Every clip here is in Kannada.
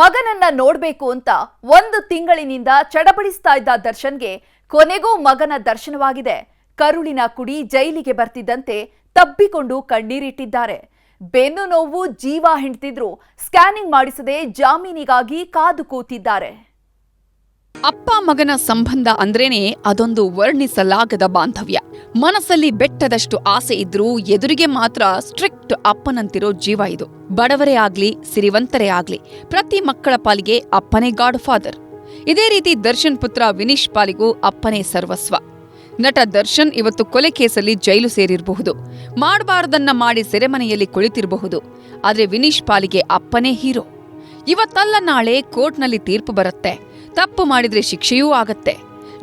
ಮಗನನ್ನ ನೋಡ್ಬೇಕು ಅಂತ ಒಂದು ತಿಂಗಳಿನಿಂದ ಚಡಬಡಿಸ್ತಾ ಇದ್ದ ದರ್ಶನ್ಗೆ ಕೊನೆಗೂ ಮಗನ ದರ್ಶನವಾಗಿದೆ. ಕರುಳಿನ ಕುಡಿ ಜೈಲಿಗೆ ಬರ್ತಿದ್ದಂತೆ ತಬ್ಬಿಕೊಂಡು ಕಣ್ಣೀರಿಟ್ಟಿದ್ದಾರೆ. ಬೆನ್ನು ನೋವು ಜೀವ ಹಿಂಡ್ತಿದ್ರು. ಸ್ಕ್ಯಾನಿಂಗ್ ಮಾಡಿಸದೆ ಜಾಮೀನಿಗಾಗಿ ಕಾದು ಕೂತಿದ್ದಾರೆ. ಅಪ್ಪ ಮಗನ ಸಂಬಂಧ ಅಂದ್ರೇನೆ ಅದೊಂದು ವರ್ಣಿಸಲಾಗದ ಬಾಂಧವ್ಯ. ಮನಸ್ಸಲ್ಲಿ ಬೆಟ್ಟದಷ್ಟು ಆಸೆ ಇದ್ರೂ ಎದುರಿಗೆ ಮಾತ್ರ ಸ್ಟ್ರಿಕ್ಟ್ ಅಪ್ಪನಂತಿರೋ ಜೀವ ಇದು. ಬಡವರೇ ಆಗ್ಲಿ, ಸಿರಿವಂತರೇ ಆಗ್ಲಿ, ಪ್ರತಿ ಮಕ್ಕಳ ಪಾಲಿಗೆ ಅಪ್ಪನೇ ಗಾಡ್ ಫಾದರ್. ಇದೇ ರೀತಿ ದರ್ಶನ್ ಪುತ್ರ ವಿನೀಶ್ ಪಾಲಿಗೂ ಅಪ್ಪನೇ ಸರ್ವಸ್ವ. ನಟ ದರ್ಶನ್ ಇವತ್ತು ಕೊಲೆ ಕೇಸಲ್ಲಿ ಜೈಲು ಸೇರಿರಬಹುದು. ಮಾಡಬಾರದನ್ನ ಮಾಡಿ ಸೆರೆಮನೆಯಲ್ಲಿ ಕುಳಿತಿರಬಹುದು. ಆದ್ರೆ ವಿನೀಶ್ ಪಾಲಿಗೆ ಅಪ್ಪನೇ ಹೀರೋ. ಇವತ್ತಲ್ಲ ನಾಳೆ ಕೋರ್ಟ್ನಲ್ಲಿ ತೀರ್ಪು ಬರುತ್ತೆ. ತಪ್ಪು ಮಾಡಿದ್ರೆ ಶಿಕ್ಷೆಯೂ ಆಗತ್ತೆ.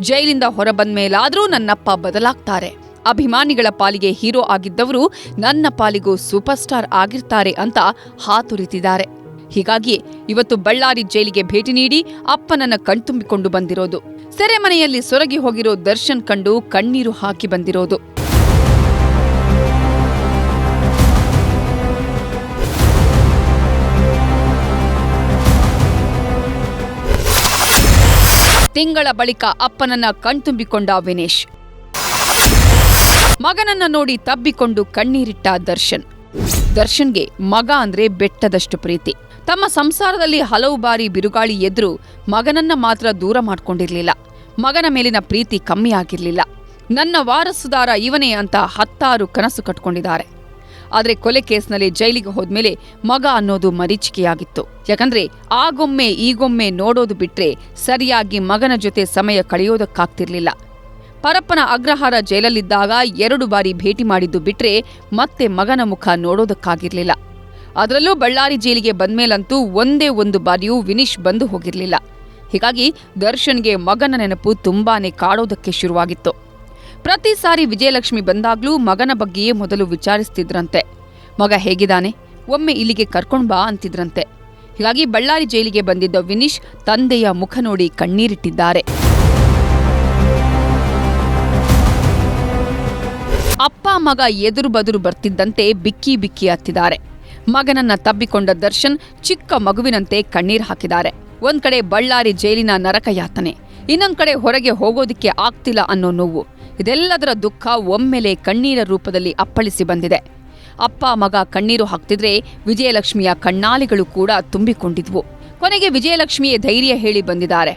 ಜೈಲಿಂದ ಹೊರಬಂದ ಮೇಲಾದರೂ ನನ್ನಪ್ಪ ಬದಲಾಗ್ತಾರೆ. ಅಭಿಮಾನಿಗಳ ಪಾಲಿಗೆ ಹೀರೋ ಆಗಿದ್ದವರು ನನ್ನ ಪಾಲಿಗೂ ಸೂಪರ್ ಸ್ಟಾರ್ ಆಗಿರ್ತಾರೆ ಅಂತ ಹಾತುರಿತಿದ್ದಾರೆ. ಹೀಗಾಗಿ ಇವತ್ತು ಬಳ್ಳಾರಿ ಜೈಲಿಗೆ ಭೇಟಿ ನೀಡಿ ಅಪ್ಪನನ್ನ ಕಣ್ತುಂಬಿಕೊಂಡು ಬಂದಿರೋದು. ಸೆರೆಮನೆಯಲ್ಲಿ ಸೊರಗಿ ಹೋಗಿರೋ ದರ್ಶನ್ ಕಂಡು ಕಣ್ಣೀರು ಹಾಕಿ ಬಂದಿರೋದು. ತಿಂಗಳ ಬಳಿಕ ಅಪ್ಪನನ್ನ ಕಣ್ತುಂಬಿಕೊಂಡ ವಿನೇಶ್. ಮಗನನ್ನ ನೋಡಿ ತಬ್ಬಿಕೊಂಡು ಕಣ್ಣೀರಿಟ್ಟ ದರ್ಶನ್. ದರ್ಶನ್ಗೆ ಮಗ ಅಂದ್ರೆ ಬೆಟ್ಟದಷ್ಟು ಪ್ರೀತಿ. ತಮ್ಮ ಸಂಸಾರದಲ್ಲಿ ಹಲವು ಬಾರಿ ಬಿರುಗಾಳಿ ಎದ್ರು ಮಗನನ್ನ ಮಾತ್ರ ದೂರ ಮಾಡ್ಕೊಂಡಿರ್ಲಿಲ್ಲ. ಮಗನ ಮೇಲಿನ ಪ್ರೀತಿ ಕಮ್ಮಿ ಆಗಿರಲಿಲ್ಲ. ನನ್ನ ವಾರಸುದಾರ ಇವನೇ ಅಂತ ಹತ್ತಾರು ಕನಸು ಕಟ್ಕೊಂಡಿದ್ದಾರೆ. ಆದ್ರೆ ಕೊಲೆ ಕೇಸ್ನಲ್ಲಿ ಜೈಲಿಗೆ ಹೋದ್ಮೇಲೆ ಮಗ ಅನ್ನೋದು ಮರೀಚಿಕೆಯಾಗಿತ್ತು. ಯಾಕಂದ್ರೆ ಆಗೊಮ್ಮೆ ಈಗೊಮ್ಮೆ ನೋಡೋದು ಬಿಟ್ರೆ ಸರಿಯಾಗಿ ಮಗನ ಜೊತೆ ಸಮಯ ಕಳೆಯೋದಕ್ಕಾಗ್ತಿರ್ಲಿಲ್ಲ. ಪರಪ್ಪನ ಅಗ್ರಹಾರ ಜೈಲಲ್ಲಿದ್ದಾಗ ಎರಡು ಬಾರಿ ಭೇಟಿ ಮಾಡಿದ್ದು ಬಿಟ್ರೆ ಮತ್ತೆ ಮಗನ ಮುಖ ನೋಡೋದಕ್ಕಾಗಿರ್ಲಿಲ್ಲ. ಅದರಲ್ಲೂ ಬಳ್ಳಾರಿ ಜೈಲಿಗೆ ಬಂದ್ಮೇಲಂತೂ ಒಂದೇ ಒಂದು ಬಾರಿಯೂ ವಿನಿಶ್ ಬಂದು ಹೋಗಿರಲಿಲ್ಲ. ಹೀಗಾಗಿ ದರ್ಶನ್ಗೆ ಮಗನ ನೆನಪು ತುಂಬಾನೇ ಕಾಡೋದಕ್ಕೆ ಶುರುವಾಗಿತ್ತು. ಪ್ರತಿ ಸಾರಿ ವಿಜಯಲಕ್ಷ್ಮಿ ಬಂದಾಗ್ಲೂ ಮಗನ ಬಗ್ಗೆಯೇ ಮೊದಲು ವಿಚಾರಿಸ್ತಿದ್ರಂತೆ. ಮಗ ಹೇಗಿದ್ದಾನೆ? ಒಮ್ಮೆ ಇಲ್ಲಿಗೆ ಕರ್ಕೊಂಡ್ ಬಾ ಅಂತಿದ್ರಂತೆ. ಹೀಗಾಗಿ ಬಳ್ಳಾರಿ ಜೈಲಿಗೆ ಬಂದಿದ್ದ ವಿನೀಶ್ ತಂದೆಯ ಮುಖ ನೋಡಿ ಕಣ್ಣೀರಿಟ್ಟಿದ್ದಾರೆ. ಅಪ್ಪ, ಮಗ ಎದುರು ಬದುರು ಬರ್ತಿದ್ದಂತೆ ಬಿಕ್ಕಿ ಬಿಕ್ಕಿ ಹತ್ತಿದ್ದಾರೆ. ಮಗನನ್ನ ತಬ್ಬಿಕೊಂಡ ದರ್ಶನ್ ಚಿಕ್ಕ ಮಗುವಿನಂತೆ ಕಣ್ಣೀರು ಹಾಕಿದ್ದಾರೆ. ಒಂದ್ ಕಡೆ ಬಳ್ಳಾರಿ ಜೈಲಿನ ನರಕ ಯಾತನೆ ಇನ್ನೊಂದ್ ಕಡೆ ಹೊರಗೆ ಹೋಗೋದಿಕ್ಕೆ ಆಗ್ತಿಲ್ಲ ಅನ್ನೋ ನೋವು. ಇದೆಲ್ಲದರ ದುಃಖ ಒಮ್ಮೆಲೆ ಕಣ್ಣೀರ ರೂಪದಲ್ಲಿ ಅಪ್ಪಳಿಸಿ ಬಂದಿದೆ. ಅಪ್ಪ ಮಗ ಕಣ್ಣೀರು ಹಾಕ್ತಿದ್ರೆ ವಿಜಯಲಕ್ಷ್ಮಿಯ ಕಣ್ಣಾಲಿಗಳು ಕೂಡ ತುಂಬಿಕೊಂಡಿದ್ವು. ಕೊನೆಗೆ ವಿಜಯಲಕ್ಷ್ಮಿಯೇ ಧೈರ್ಯ ಹೇಳಿ ಬಂದಿದ್ದಾರೆ.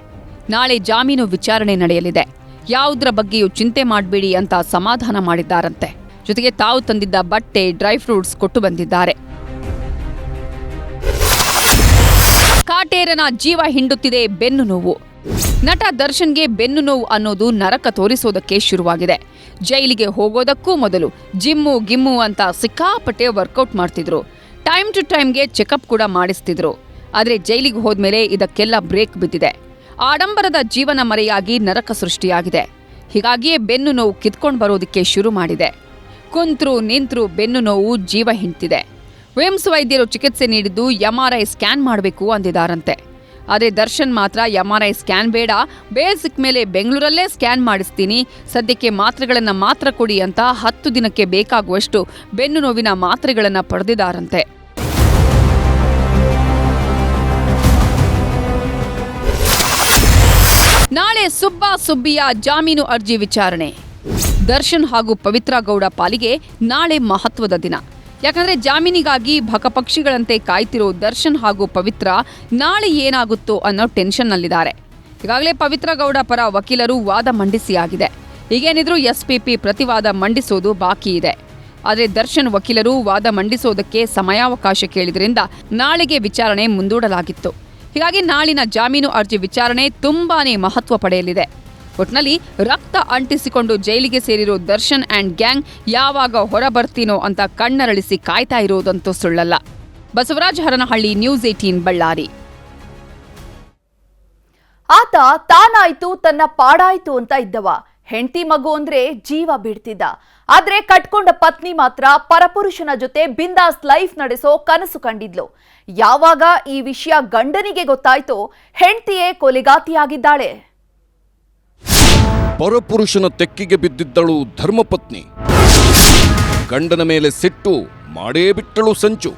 ನಾಳೆ ಜಾಮೀನು ವಿಚಾರಣೆ ನಡೆಯಲಿದೆ. ಯಾವುದರ ಬಗ್ಗೆಯೂ ಚಿಂತೆ ಮಾಡಬೇಡಿ ಅಂತ ಸಮಾಧಾನ ಮಾಡಿದ್ದಾರಂತೆ. ಜೊತೆಗೆ ತಾವು ತಂದಿದ್ದ ಬಟ್ಟೆ, ಡ್ರೈ ಫ್ರೂಟ್ಸ್ ಕೊಟ್ಟು ಬಂದಿದ್ದಾರೆ. ಕಾಟೇರನ ಜೀವ ಹಿಂಡುತ್ತಿದೆ ಬೆನ್ನು ನೋವು. ನಟ ದರ್ಶನ್ಗೆ ಬೆನ್ನು ನೋವು ಅನ್ನೋದು ನರಕ ತೋರಿಸೋದಕ್ಕೆ ಶುರುವಾಗಿದೆ. ಜೈಲಿಗೆ ಹೋಗೋದಕ್ಕೂ ಮೊದಲು ಜಿಮ್ಮು ಗಿಮ್ಮು ಅಂತ ಸಿಕ್ಕಾಪಟ್ಟೆ ವರ್ಕೌಟ್ ಮಾಡ್ತಿದ್ರು. ಟೈಮ್ ಟು ಟೈಮ್ಗೆ ಚೆಕಪ್ ಕೂಡ ಮಾಡಿಸ್ತಿದ್ರು. ಆದರೆ ಜೈಲಿಗೆ ಹೋದ್ಮೇಲೆ ಇದಕ್ಕೆಲ್ಲ ಬ್ರೇಕ್ ಬಿದ್ದಿದೆ. ಆಡಂಬರದ ಜೀವನ ಮರೆಯಾಗಿ ನರಕ ಸೃಷ್ಟಿಯಾಗಿದೆ. ಹೀಗಾಗಿಯೇ ಬೆನ್ನು ನೋವು ಕಿತ್ಕೊಂಡು ಬರೋದಕ್ಕೆ ಶುರು ಮಾಡಿದೆ. ಕುಂತ್ರು ನಿಂತ್ರು ಬೆನ್ನು ನೋವು ಜೀವ ಹಿಂಡ್ತಿದೆ. ವಿಮ್ಸ್ ವೈದ್ಯರು ಚಿಕಿತ್ಸೆ ನೀಡಿದ್ದು ಎಂಆರ್ಐ ಸ್ಕ್ಯಾನ್ ಮಾಡಬೇಕು ಅಂದಿದ್ದಾರಂತೆ. ಆದರೆ ದರ್ಶನ್ ಮಾತ್ರ ಎಂ ಆರ್ ಐ ಸ್ಕ್ಯಾನ್ ಬೇಡ. ಬೇಸಿಕ್ ಮೇಲೆ ಬೆಂಗಳೂರಲ್ಲೇ ಸ್ಕ್ಯಾನ್ ಮಾಡಿಸ್ತೀನಿ. ಸದ್ಯಕ್ಕೆ ಮಾತ್ರೆಗಳನ್ನು ಮಾತ್ರ ಕೊಡಿ ಅಂತ ಹತ್ತು ದಿನಕ್ಕೆ ಬೇಕಾಗುವಷ್ಟು ಬೆನ್ನು ನೋವಿನ ಮಾತ್ರೆಗಳನ್ನು ಪಡೆದಿದ್ದಾರಂತೆ. ನಾಳೆ ಸುಬ್ಬ ಸುಬ್ಬಿಯ ಜಾಮೀನು ಅರ್ಜಿ ವಿಚಾರಣೆ. ದರ್ಶನ್ ಹಾಗೂ ಪವಿತ್ರ ಗೌಡ ಪಾಲಿಗೆ ನಾಳೆ ಮಹತ್ವದ ದಿನ. ಯಾಕಂದ್ರೆ ಜಾಮೀನಿಗಾಗಿ ಭಕಪಕ್ಷಿಗಳಂತೆ ಕಾಯ್ತಿರೋ ದರ್ಶನ್ ಹಾಗೂ ಪವಿತ್ರ ನಾಳೆ ಏನಾಗುತ್ತೋ ಅನ್ನೋ ಟೆನ್ಷನ್ನಲ್ಲಿದ್ದಾರೆ ಈಗಾಗಲೇ ಪವಿತ್ರ ಗೌಡ ಪರ ವಕೀಲರು ವಾದ ಮಂಡಿಸಿಯಾಗಿದೆ. ಈಗೇನಿದ್ರು ಎಸ್ಪಿಪಿ ಪ್ರತಿವಾದ ಮಂಡಿಸೋದು ಬಾಕಿ ಇದೆ. ಆದರೆ ದರ್ಶನ್ ವಕೀಲರು ವಾದ ಮಂಡಿಸೋದಕ್ಕೆ ಸಮಯಾವಕಾಶ ಕೇಳಿದ್ರಿಂದ ನಾಳೆಗೆ ವಿಚಾರಣೆ ಮುಂದೂಡಲಾಗಿತ್ತು. ಹೀಗಾಗಿ ನಾಳಿನ ಜಾಮೀನು ಅರ್ಜಿ ವಿಚಾರಣೆ ತುಂಬಾನೇ ಮಹತ್ವ ಪಡೆಯಲಿದೆ. ಒಟ್ನಲ್ಲಿ ರಕ್ತ ಅಂಟಿಸಿಕೊಂಡು ಜೈಲಿಗೆ ಸೇರಿರೋ ದರ್ಶನ್ ಆ್ಯಂಡ್ ಗ್ಯಾಂಗ್ ಯಾವಾಗ ಹೊರ ಬರ್ತೀನೋ ಅಂತ ಕಣ್ಣರಳಿಸಿ ಕಾಯ್ತಾ ಇರೋದಂತೂ ಸುಳ್ಳಲ್ಲ. Basavaraj Haranahalli news eighteen Ballari. ಆತ ತಾನಾಯ್ತು, ತನ್ನ ಪಾಡಾಯ್ತು ಅಂತ ಇದ್ದವ. ಹೆಂಡತಿ ಮಗು ಅಂದ್ರೆ ಜೀವ ಬಿಡ್ತಿದ್ದ. ಆದ್ರೆ ಕಟ್ಕೊಂಡ ಪತ್ನಿ ಮಾತ್ರ ಪರಪುರುಷನ ಜೊತೆ ಬಿಂದಾಸ್ ಲೈಫ್ ನಡೆಸೋ ಕನಸು ಕಂಡಿದ್ಲು. ಯಾವಾಗ ಈ ವಿಷಯ ಗಂಡನಿಗೆ ಗೊತ್ತಾಯ್ತೋ ಹೆಂಡತಿಯೇ ಕೊಲೆಗಾತಿಯಾಗಿದ್ದಾಳೆ. ಪರಪುರುಷನ ತೆಕ್ಕಿಗೆ ಬಿದ್ದಿದ್ದಳು ಧರ್ಮಪತ್ನಿ. ಗಂಡನ ಮೇಲೆ ಸಿಟ್ಟು ಮಾಡೇ ಬಿಟ್ಟಳು ಸಂಚು.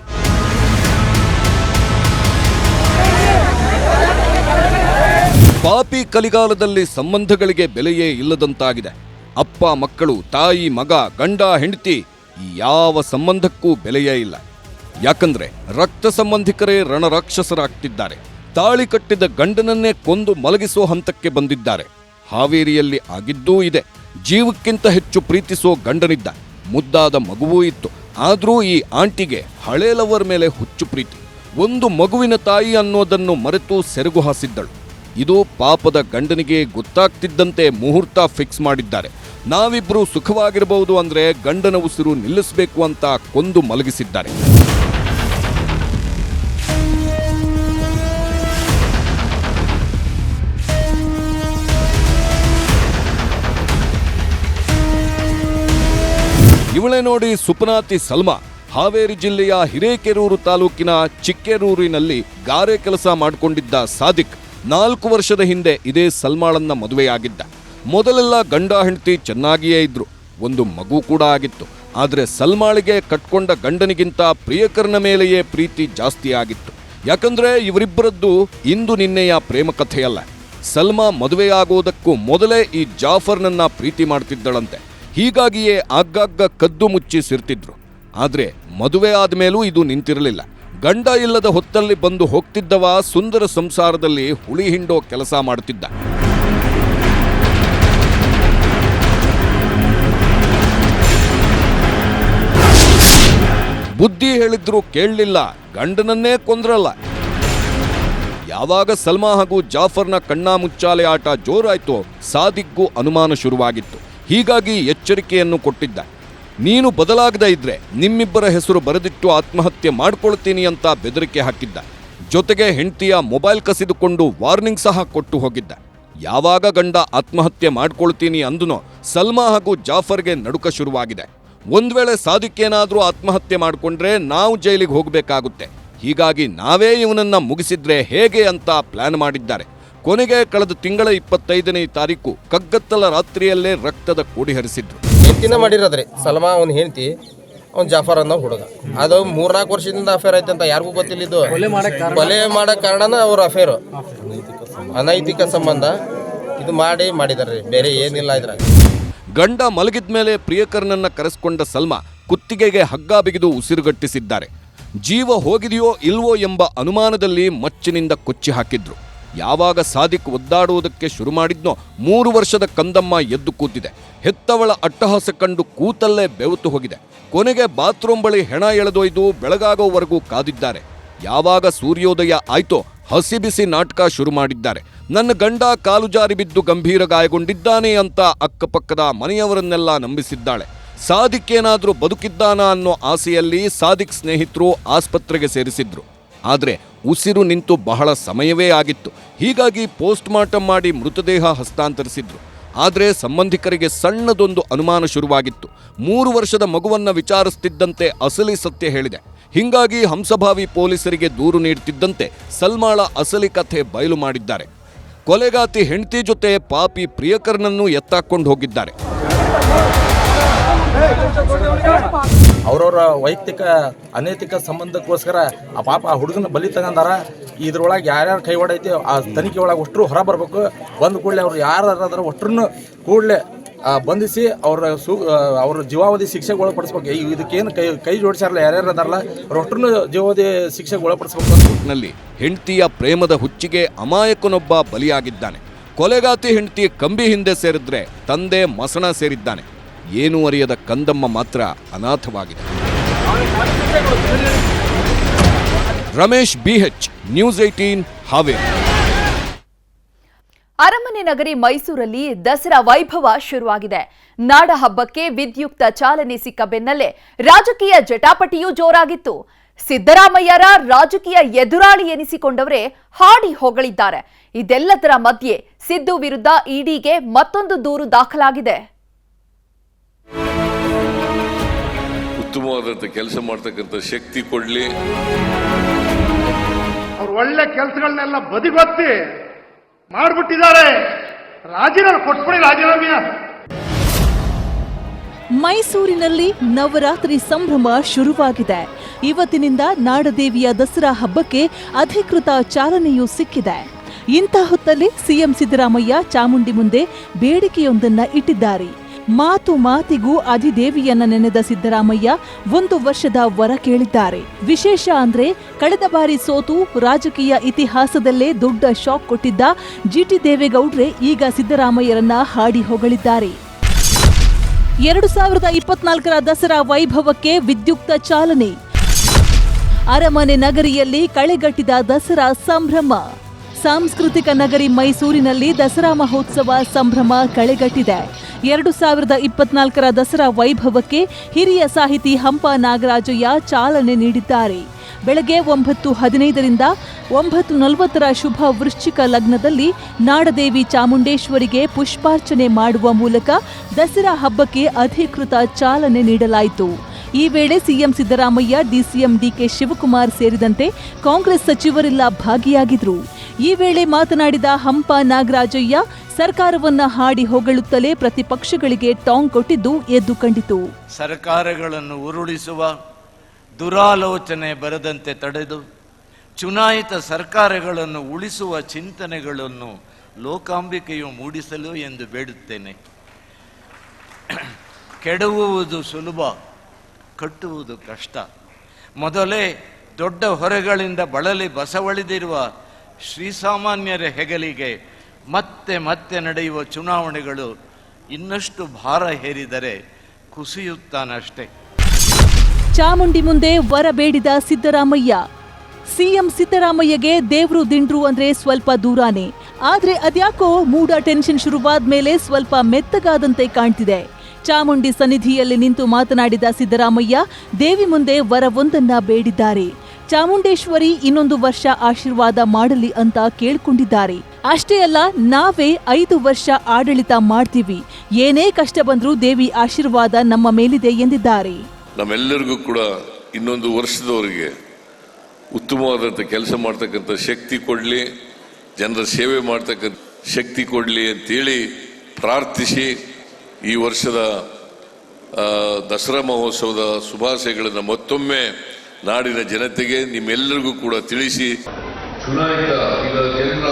ಪಾಪಿ ಕಲಿಗಾಲದಲ್ಲಿ ಸಂಬಂಧಗಳಿಗೆ ಬೆಲೆಯೇ ಇಲ್ಲದಂತಾಗಿದೆ. ಅಪ್ಪ, ಮಕ್ಕಳು, ತಾಯಿ, ಮಗ, ಗಂಡ, ಹೆಂಡತಿ ಯಾವ ಸಂಬಂಧಕ್ಕೂ ಬೆಲೆಯೇ ಇಲ್ಲ. ಯಾಕಂದ್ರೆ ರಕ್ತ ಸಂಬಂಧಿಕರೇ ರಣರಾಕ್ಷಸರಾಗ್ತಿದ್ದಾರೆ. ತಾಳಿ ಕಟ್ಟಿದ ಗಂಡನನ್ನೇ ಕೊಂದು ಮಲಗಿಸೋ ಹಂತಕ್ಕೆ ಬಂದಿದ್ದಾರೆ. ಹಾವೇರಿಯಲ್ಲಿ ಆಗಿದ್ದೂ ಇದೆ. ಜೀವಕ್ಕಿಂತ ಹೆಚ್ಚು ಪ್ರೀತಿಸೋ ಗಂಡನಿದ್ದ. ಮುದ್ದಾದ ಮಗುವೂ ಇತ್ತು. ಆದರೂ ಈ ಆಂಟಿಗೆ ಹಳೇ ಲವರ್ ಮೇಲೆ ಹುಚ್ಚು ಪ್ರೀತಿ. ಒಂದು ಮಗುವಿನ ತಾಯಿ ಅನ್ನೋದನ್ನು ಮರೆತು ಸೆರಗು ಹಾಸಿದ್ದಳು. ಇದು ಪಾಪದ ಗಂಡನಿಗೆ ಗೊತ್ತಾಗ್ತಿದ್ದಂತೆ ಮುಹೂರ್ತ ಫಿಕ್ಸ್ ಮಾಡಿದ್ದಾರೆ. ನಾವಿಬ್ಬರು ಸುಖವಾಗಿರಬಹುದು ಅಂದರೆ ಗಂಡನ ಉಸಿರು ನಿಲ್ಲಿಸಬೇಕು ಅಂತ ಕೊಂದು ಮಲಗಿಸಿದ್ದಾರೆ. ಇವಳೆ ನೋಡಿ ಸುಪನಾತಿ ಸಲ್ಮಾ ಹಾವೇರಿ ಜಿಲ್ಲೆಯ ಹಿರೇಕೆರೂರು ತಾಲೂಕಿನ ಚಿಕ್ಕೆರೂರಿನಲ್ಲಿ ಗಾರೆ ಕೆಲಸ ಮಾಡಿಕೊಂಡಿದ್ದ ಸಾದಿಕ್ ನಾಲ್ಕು ವರ್ಷದ ಹಿಂದೆ ಇದೇ ಸಲ್ಮಾಳನ್ನ ಮದುವೆಯಾಗಿದ್ದ. ಮೊದಲೆಲ್ಲ ಗಂಡ ಹೆಂಡತಿ ಚೆನ್ನಾಗಿಯೇ ಇದ್ರು. ಒಂದು ಮಗು ಕೂಡ ಆಗಿತ್ತು. ಆದರೆ ಸಲ್ಮಾಳಿಗೆ ಕಟ್ಕೊಂಡ ಗಂಡನಿಗಿಂತ ಪ್ರಿಯಕರನ ಮೇಲೆಯೇ ಪ್ರೀತಿ ಜಾಸ್ತಿ ಆಗಿತ್ತು. ಯಾಕಂದ್ರೆ ಇವರಿಬ್ಬರದ್ದು ಇಂದು ನಿನ್ನೆಯ ಪ್ರೇಮ ಕಥೆಯಲ್ಲ. ಸಲ್ಮಾ ಮದುವೆಯಾಗೋದಕ್ಕೂ ಮೊದಲೇ ಈ ಜಾಫರ್ನನ್ನ ಪ್ರೀತಿ ಮಾಡ್ತಿದ್ದಳಂತೆ. ಹೀಗಾಗಿಯೇ ಆಗಾಗ ಕದ್ದು ಮುಚ್ಚಿ ಸಿರ್ತಿದ್ರು. ಆದರೆ ಮದುವೆ ಆದಮೇಲೂ ಇದು ನಿಂತಿರಲಿಲ್ಲ. ಗಂಡ ಇಲ್ಲದ ಹೊತ್ತಲ್ಲಿ ಬಂದು ಹೋಗ್ತಿದ್ದವ ಸುಂದರ ಸಂಸಾರದಲ್ಲಿ ಹುಳಿ ಹಿಂಡೋ ಕೆಲಸ ಮಾಡ್ತಿದ್ದ. ಬುದ್ಧಿ ಹೇಳಿದ್ರು ಕೇಳಲಿಲ್ಲ, ಗಂಡನನ್ನೇ ಕೊಂದ್ರಲ್ಲ. ಯಾವಾಗ ಸಲ್ಮಾ ಹಾಗೂ ಜಾಫರ್ನ ಕಣ್ಣಾ ಮುಚ್ಚಾಲೆ ಆಟ ಜೋರಾಯ್ತೋ ಸಾದಿಗ್ಗೂ ಅನುಮಾನ ಶುರುವಾಗಿತ್ತು. ಹೀಗಾಗಿ ಎಚ್ಚರಿಕೆಯನ್ನು ಕೊಟ್ಟಿದ್ದ. ನೀನು ಬದಲಾಗದೇ ಇದ್ರೆ ನಿಮ್ಮಿಬ್ಬರ ಹೆಸರು ಬರೆದಿಟ್ಟು ಆತ್ಮಹತ್ಯೆ ಮಾಡ್ಕೊಳ್ತೀನಿ ಅಂತ ಬೆದರಿಕೆ ಹಾಕಿದ್ದ. ಜೊತೆಗೆ ಹೆಂಡತಿಯ ಮೊಬೈಲ್ ಕಸಿದುಕೊಂಡು ವಾರ್ನಿಂಗ್ ಸಹ ಕೊಟ್ಟು ಹೋಗಿದ್ದ. ಯಾವಾಗ ಗಂಡ ಆತ್ಮಹತ್ಯೆ ಮಾಡ್ಕೊಳ್ತೀನಿ ಅಂದನೋ ಸಲ್ಮಾ ಹಾಗೂ ಜಾಫರ್ಗೆ ನಡುಕ ಶುರುವಾಗಿದೆ. ಒಂದು ವೇಳೆ ಸಾದಿಕ್ಕೇನಾದ್ರೂ ಆತ್ಮಹತ್ಯೆ ಮಾಡಿಕೊಂಡ್ರೆ ನಾವು ಜೈಲಿಗೆ ಹೋಗಬೇಕಾಗುತ್ತೆ. ಹೀಗಾಗಿ ನಾವೇ ಇವನನ್ನು ಮುಗಿಸಿದ್ರೆ ಹೇಗೆ ಅಂತ ಪ್ಲಾನ್ ಮಾಡಿದ್ದಾರೆ. ಕೊನೆಗೆ ಕಳೆದ ತಿಂಗಳ ಇಪ್ಪತ್ತೈದನೇ ತಾರೀಕು ಕಗ್ಗತ್ತಲ ರಾತ್ರಿಯಲ್ಲೇ ರಕ್ತದ ಕೋಡಿ ಹರಿಸಿದ್ರು. ಎತ್ತಿನ ಮಾಡಿರೋದ್ರಿ. ಸಲ್ಮಾ ಅವ್ನ ಹೆಂಡತಿ ಅವ್ನು ಜಾಫರ್ ಅನ್ನೋ ಹುಡುಗ. ಅದು ಮೂರ್ನಾಲ್ಕು ವರ್ಷದಿಂದ ಅಫೇರ್ ಐತೆ ಅಂತ ಯಾರಿಗೂ ಗೊತ್ತಿಲ್ಲ ಇದು ಕೊಲೆ ಮಾಡೋ ಕಾರಣನ ಅವ್ರ ಅಫೇರು ಅನೈತಿಕ ಸಂಬಂಧ. ಇದು ಮಾಡಿ ಮಾಡಿದಾರೆ ಬೇರೆ ಏನಿಲ್ಲ ಇದ್ರಾಗ. ಗಂಡ ಮಲಗಿದ ಮೇಲೆ ಪ್ರಿಯಕರನನ್ನ ಕರೆಸ್ಕೊಂಡ ಸಲ್ಮಾ ಕುತ್ತಿಗೆಗೆ ಹಗ್ಗ ಬಿಗಿದು ಉಸಿರುಗಟ್ಟಿಸಿದ್ದಾರೆ. ಜೀವ ಹೋಗಿದೆಯೋ ಇಲ್ವೋ ಎಂಬ ಅನುಮಾನದಲ್ಲಿ ಮಚ್ಚಿನಿಂದ ಕೊಚ್ಚಿ ಹಾಕಿದ್ರು. ಯಾವಾಗ ಸಾದಿಕ್ ಒದ್ದಾಡುವುದಕ್ಕೆ ಶುರು ಮಾಡಿದ್ನೋ ಮೂರು ವರ್ಷದ ಕಂದಮ್ಮ ಎದ್ದು ಕೂತಿದೆ. ಹೆತ್ತವಳ ಅಟ್ಟಹಾಸ ಕಂಡು ಕೂತಲ್ಲೇ ಬೆವತ್ತು ಹೋಗಿದೆ. ಕೊನೆಗೆ ಬಾತ್ರೂಮ್ ಬಳಿ ಹೆಣ ಎಳೆದೊಯ್ದು ಬೆಳಗಾಗೋವರೆಗೂ ಕಾದಿದ್ದಾರೆ. ಯಾವಾಗ ಸೂರ್ಯೋದಯ ಆಯ್ತೋ ಹಸಿ ಬಿಸಿ ನಾಟಕ ಶುರು ಮಾಡಿದ್ದಾರೆ. ನನ್ನ ಗಂಡ ಕಾಲು ಜಾರಿ ಬಿದ್ದು ಗಂಭೀರ ಗಾಯಗೊಂಡಿದ್ದಾನೆ ಅಂತ ಅಕ್ಕಪಕ್ಕದ ಮನೆಯವರನ್ನೆಲ್ಲ ನಂಬಿಸಿದ್ದಾಳೆ. ಸಾದಿಕ್ ಏನಾದರೂ ಬದುಕಿದ್ದಾನ ಅನ್ನೋ ಆಸೆಯಲ್ಲಿ ಸಾದಿಕ್ ಸ್ನೇಹಿತರು ಆಸ್ಪತ್ರೆಗೆ ಸೇರಿಸಿದ್ರು. ಆದ್ರೆ ಉಸಿರು ನಿಂತು ಬಹಳ ಸಮಯವೇ ಆಗಿತ್ತು. ಹೀಗಾಗಿ ಪೋಸ್ಟ್ ಮಾರ್ಟಮ್ ಮಾಡಿ ಮೃತದೇಹ ಹಸ್ತಾಂತರಿಸಿದ್ರು. ಆದರೆ ಸಂಬಂಧಿಕರಿಗೆ ಸಣ್ಣದೊಂದು ಅನುಮಾನ ಶುರುವಾಗಿತ್ತು. ಮೂರು ವರ್ಷದ ಮಗುವನ್ನು ವಿಚಾರಿಸ್ತಿದ್ದಂತೆ ಅಸಲಿ ಸತ್ಯ ಹೇಳಿದೆ. ಹೀಗಾಗಿ ಹಂಸಭಾವಿ ಪೊಲೀಸರಿಗೆ ದೂರು ನೀಡುತ್ತಿದ್ದಂತೆ ಸಲ್ಮಾಳ ಅಸಲಿ ಕಥೆ ಬಯಲು ಮಾಡಿದ್ದಾರೆ. ಕೊಲೆಗಾತಿ ಹೆಂಡತಿ ಜೊತೆ ಪಾಪಿ ಪ್ರಿಯಕರನನ್ನು ಎತ್ತಾಕೊಂಡು ಹೋಗಿದ್ದಾರೆ. ಅವ್ರವ್ರ ವೈಯಕ್ತಿಕ, ಅನೈತಿಕ ಸಂಬಂಧಕ್ಕೋಸ್ಕರ ಆ ಪಾಪ ಆ ಹುಡುಗನ ಬಲಿ ತಗೊಂಡಾರ, ಇದ್ರೊಳಗೆ ಯಾರ್ಯಾರು ಕೈ ಹೊಡೈತಿ ಆ ತನಿಖೆ ಒಳಗೆ ಅಷ್ಟ್ರು ಹೊರ ಬರಬೇಕು. ಬಂದ ಕೂಡಲೇ ಅವ್ರು ಯಾರು ಒಟ್ಟರು ಕೂಡಲೇ ಬಂಧಿಸಿ ಅವರ ಸು ಅವ್ರ ಜೀವಾವಧಿ ಶಿಕ್ಷೆಗೆ ಒಳಪಡಿಸ್ಬೇಕು. ಈ- ಇದಕ್ಕೇನು ಕೈ ಕೈ ಜೋಡಿಸ್ಯಾರಲ್ಲ, ಯಾರ್ಯಾರು ಅದಾರಲ್ಲ, ಅವ್ರ ಒಟ್ಟರು ಜೀವಾವಧಿ ಶಿಕ್ಷೆಗೆ ಒಳಪಡಿಸ್ಬೇಕು ನಲ್ಲಿ ಹೆಂಡತಿಯ ಪ್ರೇಮದ ಹುಚ್ಚಿಗೆ ಅಮಾಯಕನೊಬ್ಬ ಬಲಿಯಾಗಿದ್ದಾನೆ. ಕೊಲೆಗಾತಿ ಹೆಂಡತಿ ಕಂಬಿ ಹಿಂದೆ ಸೇರಿದ್ರೆ ತಂದೆ ಮಸಣ ಸೇರಿದ್ದಾನೆ. ಏನೂ ಅರಿಯದ ಕಂದಮ್ಮ ಮಾತ್ರ ಅನಾಥವಾಗಿದೆ. Ramesh B H news eighteen Haveri. ಅರಮನೆ ನಗರಿ ಮೈಸೂರಲ್ಲಿ ದಸರಾ ವೈಭವ ಶುರುವಾಗಿದೆ. ನಾಡ ಹಬ್ಬಕ್ಕೆ ವಿದ್ಯುಕ್ತ ಚಾಲನೆ ಸಿಕ್ಕ ಬೆನ್ನಲ್ಲೇ ರಾಜಕೀಯ ಜಟಾಪಟಿಯೂ ಜೋರಾಗಿತ್ತು. ಸಿದ್ದರಾಮಯ್ಯರ ರಾಜಕೀಯ ಎದುರಾಳಿ ಎನಿಸಿಕೊಂಡವರೇ ಹಾಡಿ ಹೊಗಳಿದ್ದಾರೆ. ಇದೆಲ್ಲದರ ಮಧ್ಯೆ ಸಿದ್ದು ವಿರುದ್ಧ ಇಡಿಗೆ ಮತ್ತೊಂದು ದೂರು ದಾಖಲಾಗಿದೆ. ಉತ್ತಮವಾದಂಥ ಕೆಲಸ ಮಾಡ್ತಕ್ಕಂಥ ಶಕ್ತಿ ಕೊಡಲಿ. ಅವ್ರು ಒಳ್ಳೆ ಕೆಲಸಗಳನ್ನೆಲ್ಲ ಬದಿಗೊತ್ತಿ ಮಾಡ್ಬಿಟ್ಟಿದ್ದಾರೆ. ರಾಜೀನಾಮೆ ಕೊಟ್ಬಿಡಿ ರಾಜೀನಾಮೆಯ ಮೈಸೂರಿನಲ್ಲಿ ನವರಾತ್ರಿ ಸಂಭ್ರಮ ಶುರುವಾಗಿದೆ. ಇವತ್ತಿನಿಂದ ನಾಡದೇವಿಯ ದಸರಾ ಹಬ್ಬಕ್ಕೆ ಅಧಿಕೃತ ಚಾಲನೆಯೂ ಸಿಕ್ಕಿದೆ. ಇಂಥ ಹೊತ್ತಲ್ಲಿ ಸಿಎಂ ಸಿದ್ದರಾಮಯ್ಯ ಚಾಮುಂಡಿ ಮುಂದೆ ಬೇಡಿಕೆಯೊಂದನ್ನು ಇಟ್ಟಿದ್ದಾರೆ. ಮಾತು ಮಾತಿಗೂ ಅಧಿದೇವಿಯನ್ನ ನೆನೆದ ಸಿದ್ದರಾಮಯ್ಯ ಒಂದು ವರ್ಷದ ವರ ಕೇಳಿದ್ದಾರೆ. ವಿಶೇಷ ಅಂದ್ರೆ ಕಳೆದ ಬಾರಿ ಸೋತು ರಾಜಕೀಯ ಇತಿಹಾಸದಲ್ಲೇ ದೊಡ್ಡ ಶಾಕ್ ಕೊಟ್ಟಿದ್ದ ಜಿಟಿ ದೇವೇಗೌಡ್ರೆ ಈಗ ಸಿದ್ದರಾಮಯ್ಯರನ್ನ ಹಾಡಿ ಹೊಗಳಿದ್ದಾರೆ. ಎರಡು ಸಾವಿರದ ಇಪ್ಪತ್ನಾಲ್ಕರ ದಸರಾ ವೈಭವಕ್ಕೆ ವಿದ್ಯುಕ್ತ ಚಾಲನೆ. ಅರಮನೆ ನಗರಿಯಲ್ಲಿ ಕಳೆಗಟ್ಟಿದ ದಸರಾ ಸಂಭ್ರಮ. ಸಾಂಸ್ಕೃತಿಕ ನಗರಿ ಮೈಸೂರಿನಲ್ಲಿ ದಸರಾ ಮಹೋತ್ಸವ ಸಂಭ್ರಮ ಕಳೆಗಟ್ಟಿದೆ. ಎರಡು ಸಾವಿರದ ಇಪ್ಪತ್ನಾಲ್ಕರ ದಸರಾ ವೈಭವಕ್ಕೆ ಹಿರಿಯ ಸಾಹಿತಿ ಹಂಪ ನಾಗರಾಜಯ್ಯ ಚಾಲನೆ ನೀಡಿದ್ದಾರೆ. ಬೆಳಗ್ಗೆ ಒಂಬತ್ತು ಹದಿನೈದರಿಂದ ಒಂಬತ್ತು ನಲವತ್ತರ ಶುಭ ವೃಶ್ಚಿಕ ಲಗ್ನದಲ್ಲಿ ನಾಡದೇವಿ ಚಾಮುಂಡೇಶ್ವರಿಗೆ ಪುಷ್ಪಾರ್ಚನೆ ಮಾಡುವ ಮೂಲಕ ದಸರಾ ಹಬ್ಬಕ್ಕೆ ಅಧಿಕೃತ ಚಾಲನೆ ನೀಡಲಾಯಿತು. ಈ ವೇಳೆ CM Siddaramaiah, DCM D K Shivakumar ಸೇರಿದಂತೆ ಕಾಂಗ್ರೆಸ್ ಸಚಿವರೆಲ್ಲ ಭಾಗಿಯಾಗಿದ್ರು. ಈ ವೇಳೆ ಮಾತನಾಡಿದ ಹಂಪ ನಾಗರಾಜಯ್ಯ, ಸರ್ಕಾರವನ್ನ ಹಾಡಿ ಹೊಗಳುತ್ತಲೇ ಪ್ರತಿಪಕ್ಷಗಳಿಗೆ ಟಾಂಗ್ ಕೊಟ್ಟಿದ್ದು ಎದ್ದು ಕಂಡಿತು. ಸರ್ಕಾರಗಳನ್ನು ಉರುಳಿಸುವ ದುರಾಲೋಚನೆ ಬರದಂತೆ ತಡೆದು, ಚುನಾಯಿತ ಸರ್ಕಾರಗಳನ್ನು ಉಳಿಸುವ ಚಿಂತನೆಗಳನ್ನು ಲೋಕಾಂಬಿಕೆಯು ಮೂಡಿಸಲು ಎಂದು ಬೇಡುತ್ತೇನೆ. ಕೆಡವುವುದು ಸುಲಭ, ಕಟ್ಟುವುದು ಕಷ್ಟ. ಮೊದಲೇ ದೊಡ್ಡ ಹೊರೆಗಳಿಂದ ಬಳಲಿ ಬಸವಳಿದಿರುವ ಶ್ರೀಸಾಮಾನ್ಯರ ಹೆಗಲಿಗೆ ಮತ್ತೆ ಮತ್ತೆ ನಡೆಯುವ ಚುನಾವಣೆಗಳು ಇನ್ನಷ್ಟು ಭಾರ ಹೇರಿದರೆ ಕುಸಿಯುತ್ತಾನಷ್ಟೇ. ಚಾಮುಂಡಿ ಮುಂದೆ ವರ ಬೇಡಿದ ಸಿದ್ದರಾಮಯ್ಯ. ಸಿಎಂ ಸಿದ್ದರಾಮಯ್ಯಗೆ ದೇವ್ರು ದಿಂಡ್ರು ಅಂದ್ರೆ ಸ್ವಲ್ಪ ದೂರಾನೇ. ಆದ್ರೆ ಅದ್ಯಾಕೋ ಮೂಡ ಟೆನ್ಷನ್ ಶುರುವಾದ ಮೇಲೆ ಸ್ವಲ್ಪ ಮೆತ್ತಗಾದಂತೆ ಕಾಣ್ತಿದೆ. ಚಾಮುಂಡಿ ಸನ್ನಿಧಿಯಲ್ಲಿ ನಿಂತು ಮಾತನಾಡಿದ ಸಿದ್ದರಾಮಯ್ಯ, ದೇವಿ ಮುಂದೆ ವರವೊಂದನ್ನ ಬೇಡಿದ್ದಾರೆ. ಚಾಮುಂಡೇಶ್ವರಿ ಇನ್ನೊಂದು ವರ್ಷ ಆಶೀರ್ವಾದ ಮಾಡಲಿ ಅಂತ ಕೇಳ್ಕೊಂಡಿದ್ದಾರೆ. ಅಷ್ಟೇ ಅಲ್ಲ, ನಾವೇ ಐದು ವರ್ಷ ಆಡಳಿತ ಮಾಡ್ತೀವಿ. ಏನೇ ಕಷ್ಟ ಬಂದರೂ ದೇವಿ ಆಶೀರ್ವಾದ ನಮ್ಮ ಮೇಲಿದೆ ಎಂದಿದ್ದಾರೆ. ನಮ್ಮೆಲ್ಲರಿಗೂ ಕೂಡ ಇನ್ನೊಂದು ವರ್ಷದವರೆಗೆ ಉತ್ತಮವಾದಂಥ ಕೆಲಸ ಮಾಡ್ತಕ್ಕಂಥ ಶಕ್ತಿ ಕೊಡಲಿ, ಜನರ ಸೇವೆ ಮಾಡ್ತಕ್ಕಂಥ ಶಕ್ತಿ ಕೊಡಲಿ ಅಂತೇಳಿ ಪ್ರಾರ್ಥಿಸಿ ಈ ವರ್ಷದ ದಸರಾ ಮಹೋತ್ಸವದ ಶುಭಾಶಯಗಳನ್ನು ಮತ್ತೊಮ್ಮೆ ನಾಡಿನ ಜನತೆಗೆ ನಿಮ್ಮೆಲ್ಲರಿಗೂ ಕೂಡ ತಿಳಿಸಿ. ಚುನಾಯಿತ ಇದರ ಜನರ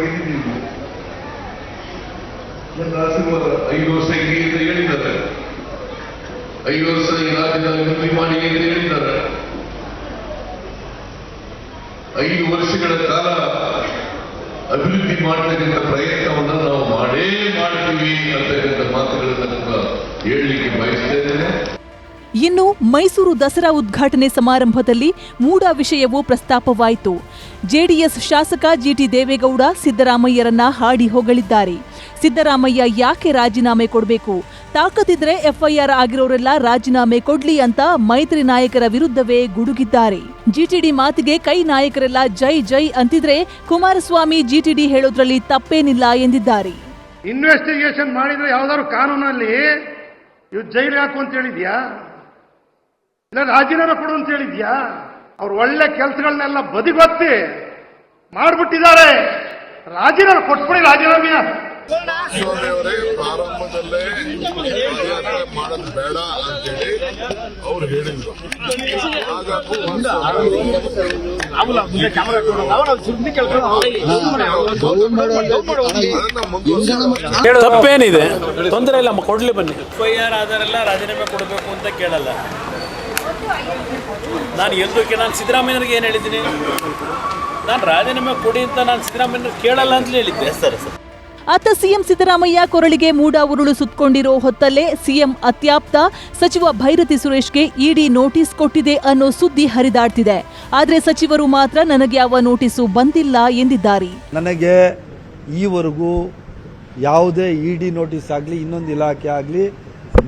ಗೆದ್ದಿದ್ದೀವಿ. ಜನರ ಆಶೀರ್ವಾದ ಐದು ವರ್ಷ ಅಂತ ಹೇಳಿದ್ದಾರೆ. ಐದು ವರ್ಷ ಈ ರಾಜ್ಯದಲ್ಲಿ ಅಭಿವೃದ್ಧಿ ಮಾಡಿ ಅಂತ ಹೇಳಿದ್ದಾರೆ. ಐದು ವರ್ಷಗಳ ಕಾಲ ಅಭಿವೃದ್ಧಿ ಮಾಡತಕ್ಕಂಥ ಪ್ರಯತ್ನವನ್ನು ನಾವು ಮಾಡೇ ಮಾಡ್ತೀವಿ ಅಂತಕ್ಕಂಥ ಮಾತುಗಳನ್ನು ಕೂಡ ಹೇಳಲಿಕ್ಕೆ ಬಯಸ್ತಾ ಇನ್ನು ಮೈಸೂರು ದಸರಾ ಉದ್ಘಾಟನೆ ಸಮಾರಂಭದಲ್ಲಿ ಮೂಡ ವಿಷಯವೂ ಪ್ರಸ್ತಾಪವಾಯಿತು. ಜೆಡಿಎಸ್ ಶಾಸಕ ಜಿಟಿ ದೇವೇಗೌಡ ಸಿದ್ದರಾಮಯ್ಯರನ್ನ ಹಾಡಿ ಹೊಗಳಿದ್ದಾರೆ. ಸಿದ್ದರಾಮಯ್ಯ ಯಾಕೆ ರಾಜೀನಾಮೆ ಕೊಡಬೇಕು? ತಾಕತ್ತಿದ್ರೆ ಎಫ್ಐಆರ್ ಆಗಿರೋರೆಲ್ಲ ರಾಜೀನಾಮೆ ಕೊಡ್ಲಿ ಅಂತ ಮೈತ್ರಿ ನಾಯಕರ ವಿರುದ್ಧವೇ ಗುಡುಗಿದ್ದಾರೆ. ಜಿಟಿಡಿ ಮಾತಿಗೆ ಕೈ ನಾಯಕರೆಲ್ಲ ಜೈ ಜೈ ಅಂತಿದ್ರೆ ಕುಮಾರಸ್ವಾಮಿ ಜಿಟಿಡಿ ಹೇಳೋದ್ರಲ್ಲಿ ತಪ್ಪೇನಿಲ್ಲ ಎಂದಿದ್ದಾರೆ. ಇನ್ವೆಸ್ಟಿಗೇಷನ್ ಮಾಡಿದ್ರೆ ಯಾವ್ದಾದ್ರು ಕಾನೂನಲ್ಲಿ ಜೈಲಿಗೆ ಹಾಕು ಅಂತ ಹೇಳಿದ್ಯಾ? ಇಲ್ಲ ರಾಜೀನಾಮೆ ಕೊಡು ಅಂತ ಹೇಳಿದ್ಯಾ? ಅವ್ರು ಒಳ್ಳೆ ಕೆಲಸಗಳನ್ನೆಲ್ಲ ಬದಿಗೊತ್ತಿ ಮಾಡ್ಬಿಟ್ಟಿದ್ದಾರೆ. ರಾಜೀನಾಮೆ ಕೊಟ್ಬಿಡಿ ರಾಜೀನಾಮೆ. ಅವರೇ ಪ್ರಾರಂಭದಲ್ಲೇ ಪಾದಯಾತ್ರೆ ಮಾಡೋದು ಬೇಡ ಅಂತೇಳಿ ಅವ್ರು ಹೇಳಿದ್ರು. ಹಾಗಾಗಿ ತಪ್ಪೇನಿದೆ. ತೊಂದರೆ ಇಲ್ಲ ಕೊಡ್ಲಿ ಬನ್ನಿ. ಎಫ್ ಐ ಆರ್ ಆಧಾರೆಲ್ಲ ರಾಜೀನಾಮೆ ಕೊಡಬೇಕು ಅಂತ ಕೇಳಲ್ಲ. ನಾನು ಎಂದಕ್ಕೆ ನಾನು ಸಿದ್ದರಾಮಯ್ಯನಿಗೆ ಏನು ಹೇಳಿದ್ದೀನಿ? ನಾನು ರಾಜೀನಾಮೆ ಕೊಡಿ ಅಂತ ನಾನು ಸಿದ್ದರಾಮಯ್ಯನ ಕೇಳಲ್ಲ ಅಂತಲೇ ಹೇಳಿದ್ದೆ. ಸರ್ ಸರ್ ಅತ್ತ ಸಿಎಂ ಸಿದ್ದರಾಮಯ್ಯ ಕೊರಳಿಗೆ ಮೂಡ ಉರುಳು ಸುತ್ತಕೊಂಡಿರೋ ಹೊತ್ತಲ್ಲೇ ಸಿಎಂ ಅತ್ಯಾಪ್ತ ಸಚಿವ ಭೈರತಿ ಸುರೇಶ್ಗೆ ಇಡಿ ನೋಟಿಸ್ ಕೊಟ್ಟಿದೆ ಅನ್ನೋ ಸುದ್ದಿ ಹರಿದಾಡ್ತಿದೆ. ಆದರೆ ಸಚಿವರು ಮಾತ್ರ ನನಗೆ ಯಾವ ನೋಟಿಸು ಬಂದಿಲ್ಲ ಎಂದಿದ್ದಾರೆ. ನನಗೆ ಈವರೆಗೂ ಯಾವುದೇ ಇಡಿ ಡಿ ನೋಟಿಸ್ ಆಗಲಿ ಇನ್ನೊಂದು ಇಲಾಖೆ ಆಗಲಿ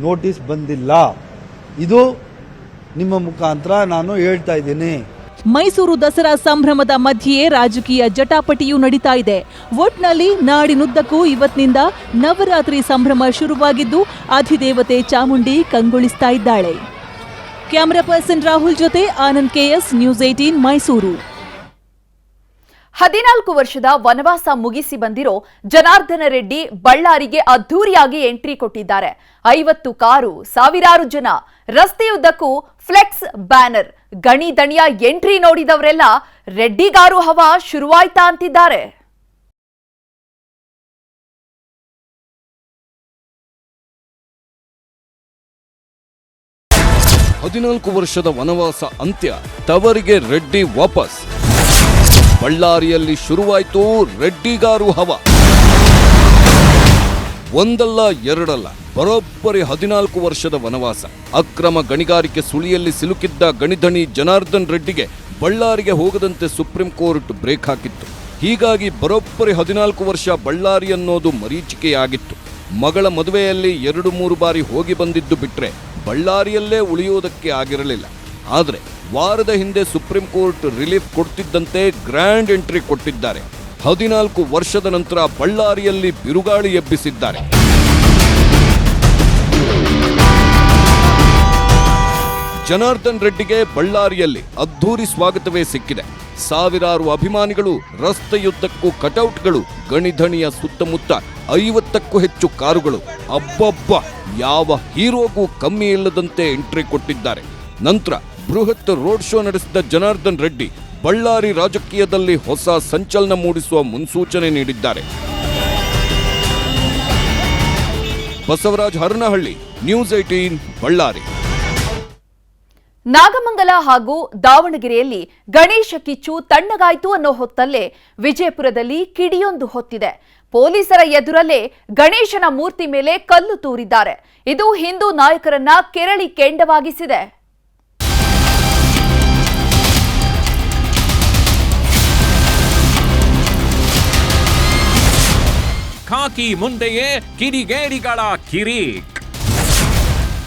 ನೋಟಿಸ್ ಬಂದಿಲ್ಲ. ಇದು ನಿಮ್ಮ ಮುಖಾಂತರ ನಾನು ಹೇಳ್ತಾ ಇದ್ದೀನಿ. ಮೈಸೂರು ದಸರಾ ಸಂಭ್ರಮದ ಮಧ್ಯೆಯೇ ರಾಜಕೀಯ ಜಟಾಪಟಿಯೂ ನಡೀತಾ ಇದೆ. ಒಟ್ನಲ್ಲಿ ನಾಡಿನುದ್ದಕ್ಕೂ ಇವತ್ತಿನಿಂದ ನವರಾತ್ರಿ ಸಂಭ್ರಮ ಶುರುವಾಗಿದ್ದು ಅಧಿದೇವತೆ ಚಾಮುಂಡಿ ಕಂಗೊಳಿಸ್ತಾ ಇದ್ದಾಳೆ. ಕ್ಯಾಮರಾ ಪರ್ಸನ್ ರಾಹುಲ್ ಜೊತೆ Anand K S news eighteen Mysuru. ಹದಿನಾಲ್ಕು ವರ್ಷದ ವನವಾಸ ಮುಗಿಸಿ ಬಂದಿರೋ ಜನಾರ್ದನ ರೆಡ್ಡಿ ಬಳ್ಳಾರಿಗೆ ಅದ್ದೂರಿಯಾಗಿ ಎಂಟ್ರಿ ಕೊಟ್ಟಿದ್ದಾರೆ. ಐವತ್ತು ಕಾರು ಸಾವಿರಾರು ಜನ ರಸ್ತೆಯುದ್ದಕ್ಕೂ ಫ್ಲೆಕ್ಸ್ ಬ್ಯಾನರ್. ಗಣಿ ದಣಿಯ ಎಂಟ್ರಿ ನೋಡಿದವರೆಲ್ಲ ರೆಡ್ಡಿಗಾರು ಹವಾ ಶುರುವಾಯ್ತಾ ಅಂತಿದ್ದಾರೆ. ಹದಿನಾಲ್ಕು ವರ್ಷದ ವನವಾಸ ಅಂತ್ಯ, ತವರಿಗೆ ರೆಡ್ಡಿ ವಾಪಸ್. ಬಳ್ಳಾರಿಯಲ್ಲಿ ಶುರುವಾಯಿತು ರೆಡ್ಡಿಗಾರು ಹವ. ಒಂದಲ್ಲ ಎರಡಲ್ಲ. ಬರೋಬ್ಬರಿ ಹದಿನಾಲ್ಕು ವರ್ಷದ ವನವಾಸ. ಅಕ್ರಮ ಗಣಿಗಾರಿಕೆ ಸುಳಿಯಲ್ಲಿ ಸಿಲುಕಿದ್ದ ಗಣಿಧಣಿ ಜನಾರ್ದನ್ ರೆಡ್ಡಿಗೆ ಬಳ್ಳಾರಿಗೆ ಹೋಗದಂತೆ ಸುಪ್ರೀಂ ಕೋರ್ಟ್ ಬ್ರೇಕ್ ಹಾಕಿತ್ತು. ಹೀಗಾಗಿ ಬರೋಬ್ಬರಿ ಹದಿನಾಲ್ಕು ವರ್ಷ ಬಳ್ಳಾರಿ ಅನ್ನೋದು ಮರೀಚಿಕೆಯಾಗಿತ್ತು. ಮಗಳ ಮದುವೆಯಲ್ಲಿ ಎರಡು ಮೂರು ಬಾರಿ ಹೋಗಿ ಬಂದಿದ್ದು ಬಿಟ್ಟರೆ ಬಳ್ಳಾರಿಯಲ್ಲೇ ಉಳಿಯೋದಕ್ಕೆ ಆಗಿರಲಿಲ್ಲ. ಆದರೆ ವಾರದ ಹಿಂದೆ ಸುಪ್ರೀಂ ಕೋರ್ಟ್ ರಿಲೀಫ್ ಕೊಡ್ತಿದ್ದಂತೆ ಗ್ರ್ಯಾಂಡ್ ಎಂಟ್ರಿ ಕೊಟ್ಟಿದ್ದಾರೆ. ಹದಿನಾಲ್ಕು ವರ್ಷದ ನಂತರ ಬಳ್ಳಾರಿಯಲ್ಲಿ ಬಿರುಗಾಳಿ ಎಬ್ಬಿಸಿದ್ದಾರೆ. ಜನಾರ್ದನ್ ರೆಡ್ಡಿಗೆ ಬಳ್ಳಾರಿಯಲ್ಲಿ ಅದ್ಧೂರಿ ಸ್ವಾಗತವೇ ಸಿಕ್ಕಿದೆ. ಸಾವಿರಾರು ಅಭಿಮಾನಿಗಳು ರಸ್ತೆಯುದ್ದಕ್ಕೂ ಕಟೌಟ್ಗಳು, ಗಣಿಧಣಿಯ ಸುತ್ತಮುತ್ತ ಐವತ್ತಕ್ಕೂ ಹೆಚ್ಚು ಕಾರುಗಳು, ಅಬ್ಬಬ್ಬ, ಯಾವ ಹೀರೋಗೂ ಕಮ್ಮಿ ಇಲ್ಲದಂತೆ ಎಂಟ್ರಿ ಕೊಟ್ಟಿದ್ದಾರೆ. ನಂತರ ಬೃಹತ್ ರೋಡ್ ಶೋ ನಡೆಸಿದ ಜನಾರ್ದನ್ ರೆಡ್ಡಿ ಬಳ್ಳಾರಿ ರಾಜಕೀಯದಲ್ಲಿ ಹೊಸ ಸಂಚಲನ ಮೂಡಿಸುವ ಮುನ್ಸೂಚನೆ ನೀಡಿದ್ದಾರೆ. Basavaraj Haranahalli, news eighteen Ballari. Nagamangala ಹಾಗೂ ದಾವಣಗೆರೆಯಲ್ಲಿ ಗಣೇಶ ಕಿಚ್ಚು ತಣ್ಣಗಾಯ್ತು ಅನ್ನೋ ಹೊತ್ತಲ್ಲೇ ವಿಜಯಪುರದಲ್ಲಿ ಕಿಡಿಯೊಂದು ಹೊತ್ತಿದೆ. ಪೊಲೀಸರ ಎದುರಲ್ಲೇ ಗಣೇಶನ ಮೂರ್ತಿ ಮೇಲೆ ಕಲ್ಲು ತೂರಿದ್ದಾರೆ. ಇದು ಹಿಂದೂ ನಾಯಕರನ್ನ ಕೆರಳಿ ಕೆಂಡವಾಗಿಸಿದೆ. ಖಾಕಿ ಮುಂದೆಯೇ ಕಿರಿಗೇರಿಗಳ ಕಿರೀಕ್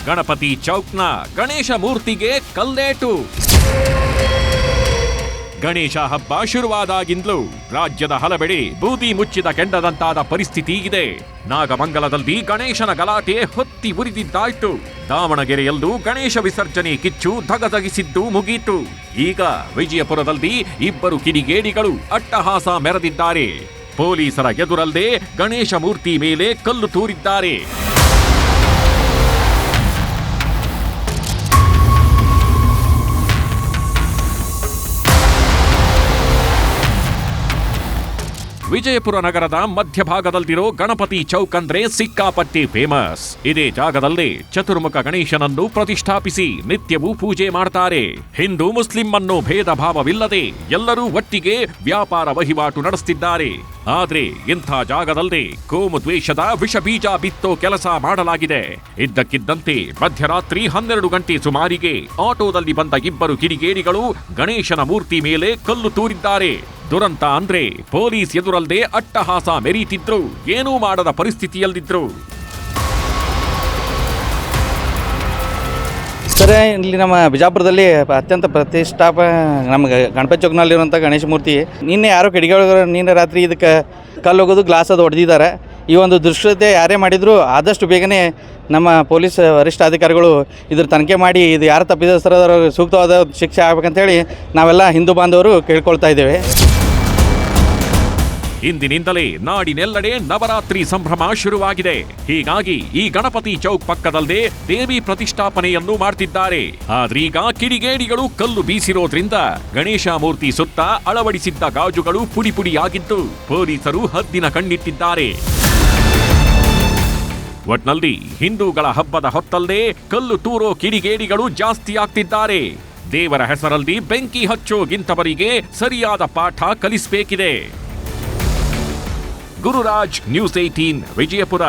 ಗಣಪತಿ ಚೌಕ್ನ ಗಣೇಶ ಮೂರ್ತಿಗೆ ಕಲ್ಲೇಟು. ಗಣೇಶ ಹಬ್ಬ ಶುರುವಾದಾಗಿಂದಲೂ ರಾಜ್ಯದ ಹಲವೆಡೆ ಬೂದಿ ಮುಚ್ಚಿದ ಕೆಂಡದಂತಾದ ಪರಿಸ್ಥಿತಿ ಇದೆ. ನಾಗಮಂಗಲದಲ್ಲಿ ಗಣೇಶನ ಗಲಾಟೆ ಹೊತ್ತಿ ಉರಿದಿದ್ದಾಯ್ತು. ದಾವಣಗೆರೆಯಲ್ಲೂ ಗಣೇಶ ವಿಸರ್ಜನೆ ಕಿಚ್ಚು ಧಗಧಗಿಸಿದ್ದು ಮುಗೀತು. ಈಗ ವಿಜಯಪುರದಲ್ಲಿ ಇಬ್ಬರು ಕಿಡಿಗೇಡಿಗಳು ಅಟ್ಟಹಾಸ ಮೆರೆದಿದ್ದಾರೆ. ಪೊಲೀಸರ ಎದುರಲ್ಲೇ ಗಣೇಶ ಮೂರ್ತಿ ಮೇಲೆ ಕಲ್ಲು ತೂರಿದ್ದಾರೆ. ವಿಜಯಪುರ ನಗರದ ಮಧ್ಯಭಾಗದಲ್ಲಿರೋ ಗಣಪತಿ ಚೌಕ್ ಅಂದ್ರೆ ಸಿಕ್ಕಾಪಟ್ಟಿ ಫೇಮಸ್ ಇದೇ ಜಾಗದಲ್ಲಿ ಚತುರ್ಮುಖ ಗಣೇಶನನ್ನು ಪ್ರತಿಷ್ಠಾಪಿಸಿ ನಿತ್ಯವೂ ಪೂಜೆ ಮಾಡ್ತಾರೆ. ಹಿಂದೂ ಮುಸ್ಲಿಂ ಅನ್ನು ಭೇದ ಭಾವವಿಲ್ಲದೆ ಎಲ್ಲರೂ ಒಟ್ಟಿಗೆ ವ್ಯಾಪಾರ ವಹಿವಾಟು ನಡೆಸುತ್ತಿದ್ದಾರೆ ಆದ್ರೆ ಇಂಥ ಜಾಗದಲ್ಲಿ ಕೋಮು ದ್ವೇಷದ ವಿಷಬೀಜ ಬಿತ್ತೋ ಕೆಲಸ ಮಾಡಲಾಗಿದೆ. ಇದ್ದಕ್ಕಿದ್ದಂತೆ ಮಧ್ಯರಾತ್ರಿ ಹನ್ನೆರಡು ಗಂಟೆ ಸುಮಾರಿಗೆ ಆಟೋದಲ್ಲಿ ಬಂದ ಇಬ್ಬರು ಕಿಡಿಗೇಡಿಗಳು ಗಣೇಶನ ಮೂರ್ತಿ ಮೇಲೆ ಕಲ್ಲು ತೂರಿದ್ದಾರೆ. ದುರಂತ ಅಂದ್ರೆ ಪೊಲೀಸ್ ಎದುರಲ್ಲದೆ ಅಟ್ಟಹಾಸ ಮೆರೀತಿದ್ರು, ಏನೂ ಮಾಡದ ಪರಿಸ್ಥಿತಿಯಲ್ಲಿದ್ರು. ಸರ್, ಇಲ್ಲಿ ನಮ್ಮ ಬಿಜಾಪುರದಲ್ಲಿ ಅತ್ಯಂತ ಪ್ರತಿಷ್ಠಾಪ ನಮ್ಮ ಗಣಪತಿ ಚೌಕ್ನಲ್ಲಿರುವಂಥ ಗಣೇಶ ಮೂರ್ತಿ. ನಿನ್ನೆ ಯಾರೋ ಕಿಡಿಗಳು ನಿನ್ನೆ ರಾತ್ರಿ ಇದಕ್ಕೆ ಕಲ್ಲು ಹೋಗೋದು ಗ್ಲಾಸ್ ಅದು ಹೊಡೆದಿದ್ದಾರೆ ಈ ಒಂದು ದೃಶ್ಯತೆ ಯಾರೇ ಮಾಡಿದ್ರು, ಆದಷ್ಟು ಬೇಗನೆ ನಮ್ಮ ಪೊಲೀಸ್ ವರಿಷ್ಠ ಅಧಿಕಾರಿಗಳು ಇದ್ರ ತನಿಖೆ ಮಾಡಿ, ಇದು ಯಾರು ತಪ್ಪಿದಸ್ಥರ ಸೂಕ್ತವಾದ ಶಿಕ್ಷೆ ಆಗ್ಬೇಕಂತೇಳಿ ನಾವೆಲ್ಲ ಹಿಂದೂ ಬಾಂಧವರು ಕೇಳ್ಕೊಳ್ತಾ ಇದ್ದೇವೆ. ಇಂದಿನಿಂದಲೇ ನಾಡಿನೆಲ್ಲೆಡೆ ನವರಾತ್ರಿ ಸಂಭ್ರಮ ಶುರುವಾಗಿದೆ. ಹೀಗಾಗಿ ಈ ಗಣಪತಿ ಚೌಕ್ ಪಕ್ಕದಲ್ಲೇ ದೇವಿ ಪ್ರತಿಷ್ಠಾಪನೆಯನ್ನು ಮಾಡ್ತಿದ್ದಾರೆ. ಆದ್ರೀಗ ಕಿಡಿಗೇಡಿಗಳು ಕಲ್ಲು ಬೀಸಿರೋದ್ರಿಂದ ಗಣೇಶ ಮೂರ್ತಿ ಸುತ್ತ ಅಳವಡಿಸಿದ್ದ ಗಾಜುಗಳು ಪುಡಿ ಪುಡಿಯಾಗಿದ್ದು ಪೊಲೀಸರು ಹದ್ದಿನ ಕಣ್ಣಿಟ್ಟಿದ್ದಾರೆ. ಒಟ್ನಲ್ಲಿ ಹಿಂದೂಗಳ ಹಬ್ಬದ ಹೊತ್ತಲ್ಲೇ ಕಲ್ಲು ತೂರೋ ಕಿಡಿಗೇಡಿಗಳು ಜಾಸ್ತಿ ಆಗ್ತಿದ್ದಾರೆ. ದೇವರ ಹೆಸರಲ್ಲಿ ಬೆಂಕಿ ಹಚ್ಚೋಗಿಂತವರಿಗೆ ಸರಿಯಾದ ಪಾಠ ಕಲಿಸಬೇಕಿದೆ. Gururaj news eighteen Vijayapura.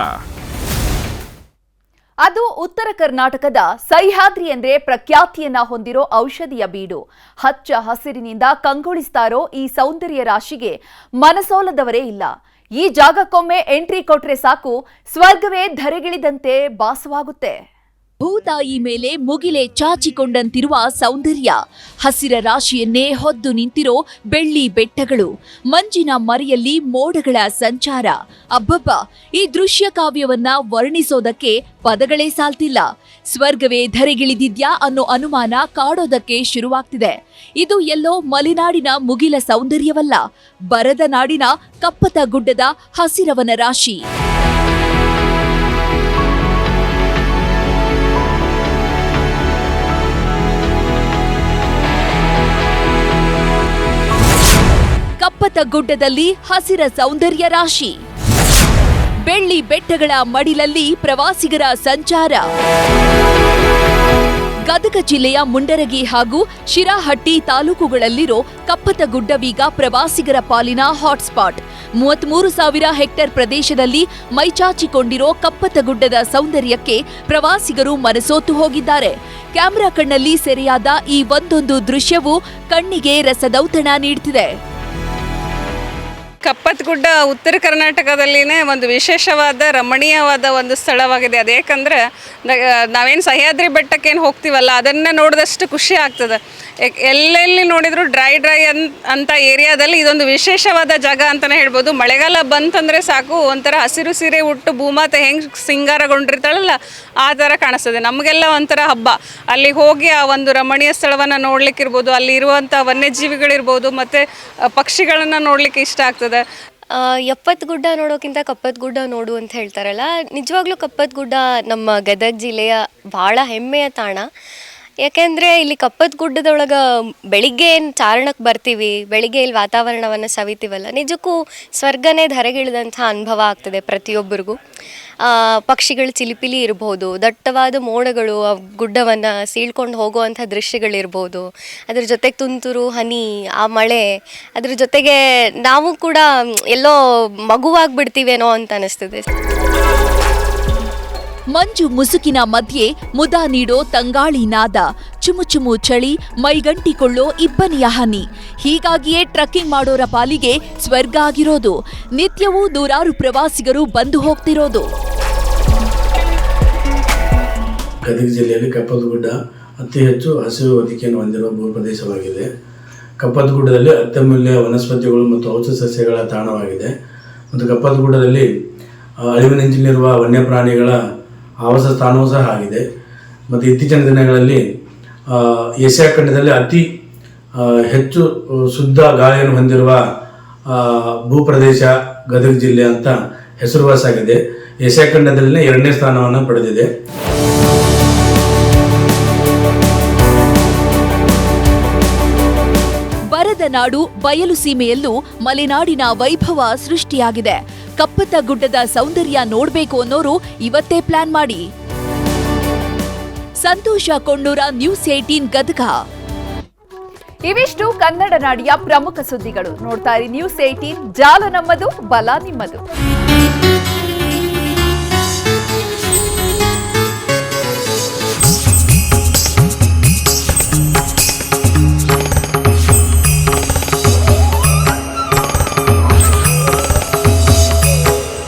ಅದು ಉತ್ತರ ಕರ್ನಾಟಕದ ಸಹ್ಯಾದ್ರಿ ಎಂದ್ರೆ ಪ್ರಖ್ಯಾತಿಯನ್ನ ಹೊಂದಿರೋ ಔಷಧಿಯ ಬೀಡು. ಹಚ್ಚ ಹಸಿರಿನಿಂದ ಕಂಗೊಳಿಸ್ತಾರೋ ಈ ಸೌಂದರ್ಯ ರಾಶಿಗೆ ಮನಸೋಲದವರೇ ಇಲ್ಲ. ಈ ಜಾಗಕ್ಕೊಮ್ಮೆ ಎಂಟ್ರಿ ಕೊಟ್ರೆ ಸಾಕು, ಸ್ವರ್ಗವೇ ಧರೆಗಿಳಿದಂತೆ ಭಾಸವಾಗುತ್ತೆ. ಭೂತಾಯಿ ಮೇಲೆ ಮುಗಿಲೆ ಚಾಚಿಕೊಂಡಂತಿರುವ ಸೌಂದರ್ಯ. ಹಸಿರ ರಾಶಿಯನ್ನೇ ಹೊದ್ದು ನಿಂತಿರೋ ಬೆಳ್ಳಿ ಬೆಟ್ಟಗಳು. ಮಂಜಿನ ಮರೆಯಲ್ಲಿ ಮೋಡಗಳ ಸಂಚಾರ. ಅಬ್ಬಬ್ಬ, ಈ ದೃಶ್ಯ ಕಾವ್ಯವನ್ನ ವರ್ಣಿಸೋದಕ್ಕೆ ಪದಗಳೇ ಸಾಲ್ತಿಲ್ಲ. ಸ್ವರ್ಗವೇ ಧರೆಗಿಳಿದಿದ್ಯಾ ಅನ್ನೋ ಅನುಮಾನ ಕಾಡೋದಕ್ಕೆ ಶುರುವಾಗ್ತಿದೆ. ಇದು ಎಲ್ಲೋ ಮಲೆನಾಡಿನ ಮುಗಿಲ ಸೌಂದರ್ಯವಲ್ಲ. ಬರದ ನಾಡಿನ ಕಪ್ಪತ ಗುಡ್ಡದ ಹಸಿರವನ ರಾಶಿ. ಕಪ್ಪತ ಗುಡ್ಡದಲ್ಲಿ ಹಸಿರ ಸೌಂದರ್ಯ ರಾಶಿ. ಬೆಳ್ಳಿ ಬೆಟ್ಟಗಳ ಮಡಿಲಲ್ಲಿ ಪ್ರವಾಸಿಗರ ಸಂಚಾರ. ಗದಗ ಜಿಲ್ಲೆಯ ಮುಂಡರಗಿ ಹಾಗೂ ಶಿರಾಹಟ್ಟಿ ತಾಲೂಕುಗಳಲ್ಲಿರೋ ಕಪ್ಪತಗುಡ್ಡವೀಗ ಪ್ರವಾಸಿಗರ ಪಾಲಿನ ಹಾಟ್ಸ್ಪಾಟ್. ಮೂವತ್ಮೂರು ಸಾವಿರ ಹೆಕ್ಟೇರ್ ಪ್ರದೇಶದಲ್ಲಿ ಮೈಚಾಚಿಕೊಂಡಿರೋ ಕಪ್ಪತಗುಡ್ಡದ ಸೌಂದರ್ಯಕ್ಕೆ ಪ್ರವಾಸಿಗರು ಮನಸೋತು ಹೋಗಿದ್ದಾರೆ. ಕ್ಯಾಮೆರಾ ಕಣ್ಣಲ್ಲಿ ಸೆರೆಯಾದ ಈ ಒಂದೊಂದು ದೃಶ್ಯವು ಕಣ್ಣಿಗೆ ರಸದೌತಣ ನೀಡ್ತಿದೆ. ಕಪ್ಪತ್ಗುಡ್ಡ ಉತ್ತರ ಕರ್ನಾಟಕದಲ್ಲಿನೇ ಒಂದು ವಿಶೇಷವಾದ ರಮಣೀಯವಾದ ಒಂದು ಸ್ಥಳವಾಗಿದೆ. ಅದೇಕಂದ್ರೆ ನಾವೇನು ಸಹ್ಯಾದ್ರಿ ಬೆಟ್ಟಕ್ಕೇನು ಹೋಗ್ತೀವಲ್ಲ, ಅದನ್ನು ನೋಡಿದಷ್ಟು ಖುಷಿ ಆಗ್ತದೆ. ಎಲ್ಲೆಲ್ಲಿ ನೋಡಿದ್ರು ಡ್ರೈ ಡ್ರೈ ಅನ್ ಅಂತ ಏರಿಯಾದಲ್ಲಿ ಇದೊಂದು ವಿಶೇಷವಾದ ಜಾಗ ಅಂತಲೇ ಹೇಳ್ಬೋದು. ಮಳೆಗಾಲ ಬಂತಂದರೆ ಸಾಕು, ಒಂಥರ ಹಸಿರು ಸೀರೆ ಉಟ್ಟು ಭೂಮಾತೆ ಹೆಂಗೆ ಸಿಂಗಾರಗೊಂಡಿರ್ತಾಳಲ್ಲ, ಆ ಥರ ಕಾಣಿಸ್ತದೆ. ನಮಗೆಲ್ಲ ಒಂಥರ ಹಬ್ಬ. ಅಲ್ಲಿ ಹೋಗಿ ಆ ಒಂದು ರಮಣೀಯ ಸ್ಥಳವನ್ನು ನೋಡ್ಲಿಕ್ಕಿರ್ಬೋದು, ಅಲ್ಲಿ ಇರುವಂಥ ವನ್ಯಜೀವಿಗಳಿರ್ಬೋದು, ಮತ್ತು ಪಕ್ಷಿಗಳನ್ನು ನೋಡಲಿಕ್ಕೆ ಇಷ್ಟ ಆಗ್ತದೆ. ಎಪ್ಪತ್ತು ಗುಡ್ಡ ನೋಡೋಕ್ಕಿಂತ ಕಪ್ಪತ್ ಗುಡ್ಡ ನೋಡು ಅಂತ ಹೇಳ್ತಾರಲ್ಲ, ನಿಜವಾಗ್ಲೂ ಕಪ್ಪತ್ ಗುಡ್ಡ ನಮ್ಮ ಗದಗ ಜಿಲ್ಲೆಯ ಭಾಳ ಹೆಮ್ಮೆಯ ತಾಣ. ಯಾಕೆಂದರೆ ಇಲ್ಲಿ ಕಪ್ಪದ ಗುಡ್ಡದೊಳಗೆ ಬೆಳಿಗ್ಗೆ ಏನು ಚಾರಣಕ್ಕೆ ಬರ್ತೀವಿ, ಬೆಳಿಗ್ಗೆ ಇಲ್ಲಿ ವಾತಾವರಣವನ್ನು ಸವಿತೀವಲ್ಲ, ನಿಜಕ್ಕೂ ಸ್ವರ್ಗನೇ ಧರೆಗಿಳಿದಂಥ ಅನುಭವ ಆಗ್ತದೆ ಪ್ರತಿಯೊಬ್ಬರಿಗೂ. ಪಕ್ಷಿಗಳ ಚಿಲಿಪಿಲಿ ಇರ್ಬೋದು, ದಟ್ಟವಾದ ಮೋಡಗಳು ಆ ಗುಡ್ಡವನ್ನು ಸೀಳ್ಕೊಂಡು ಹೋಗುವಂಥ ದೃಶ್ಯಗಳಿರ್ಬೋದು. ಅದ್ರ ಜೊತೆಗೆ ತುಂತುರು, ಹನಿ, ಆ ಮಳೆ, ಅದ್ರ ಜೊತೆಗೆ ನಾವು ಕೂಡ ಎಲ್ಲೋ ಎಲ್ಲೋ ಮಗುವಾಗ್ಬಿಡ್ತೀವೇನೋ ಅಂತ ಅನಿಸ್ತದೆ. ಮಂಜು ಮುಸುಕಿನ ಮಧ್ಯೆ ಮುದ ನೀಡೋ ತಂಗಾಳಿ ನಾದ. ಚುಮುಚುಮು ಚಳಿ, ಮೈಗಂಟಿಕೊಳ್ಳೋ ಇಬ್ಬನಿಯ ಹನಿ. ಹೀಗಾಗಿಯೇ ಟ್ರಕ್ಕಿಂಗ್ ಮಾಡೋರ ಪಾಲಿಗೆ ಸ್ವರ್ಗ ಆಗಿರೋದು. ನಿತ್ಯವೂ ನೂರಾರು ಪ್ರವಾಸಿಗರು ಬಂದು ಹೋಗ್ತಿರೋದು. ಗದಗ ಜಿಲ್ಲೆಯಲ್ಲಿ ಕಪ್ಪದಗುಡ್ಡ ಅತಿ ಹೆಚ್ಚು ಹಸಿರು ಹೊದಿಕೆಯನ್ನು ಹೊಂದಿರುವ ಭೂ ಪ್ರದೇಶವಾಗಿದೆ ಕಪ್ಪತಗುಡ್ಡದಲ್ಲಿ ಅತ್ಯಮೂಲ್ಯ ವನಸ್ಪತಿಗಳು ಮತ್ತು ಔಷಧ ಸಸ್ಯಗಳ ತಾಣವಾಗಿದೆ. ಮತ್ತು ಕಪ್ಪದಗುಡ್ಡದಲ್ಲಿ ಅಳಿವಿನಂಚಿನಲ್ಲಿರುವ ವನ್ಯಪ್ರಾಣಿಗಳ ಆವಾಸ ಸ್ಥಾನವೂ ಸಹ ಆಗಿದೆ. ಮತ್ತು ಇತ್ತೀಚಿನ ದಿನಗಳಲ್ಲಿ ಏಷ್ಯಾ ಖಂಡದಲ್ಲಿ ಅತಿ ಹೆಚ್ಚು ಶುದ್ಧ ಗಾಳಿಯನ್ನು ಹೊಂದಿರುವ ಭೂಪ್ರದೇಶ ಗದಗ ಜಿಲ್ಲೆ ಅಂತ ಹೆಸರುವಾಸಾಗಿದೆ ಏಷ್ಯಾ ಖಂಡದಲ್ಲಿ ಎರಡನೇ ಸ್ಥಾನವನ್ನು ಪಡೆದಿದೆ. ಬರದ ನಾಡು ಬಯಲು ಸೀಮೆಯಲ್ಲೂ ಮಲೆನಾಡಿನ ವೈಭವ ಸೃಷ್ಟಿಯಾಗಿದೆ. ಕಪ್ಪತ್ತ ಗುಡ್ಡದ ಸೌಂದರ್ಯ ನೋಡ್ಬೇಕು ಅನ್ನೋರು ಇವತ್ತೇ ಪ್ಲಾನ್ ಮಾಡಿ. Santosha Kondura news eighteen Gadag. ಇವಿಷ್ಟು ಕನ್ನಡ ನಾಡಿಯ ಪ್ರಮುಖ ಸುದ್ದಿಗಳು. ನೋಡ್ತಾ ಇರಿ ನ್ಯೂಸ್ ಏಟೀನ್ ಜಾಲ ನಮ್ಮದು, ಬಲ ನಿಮ್ಮದು.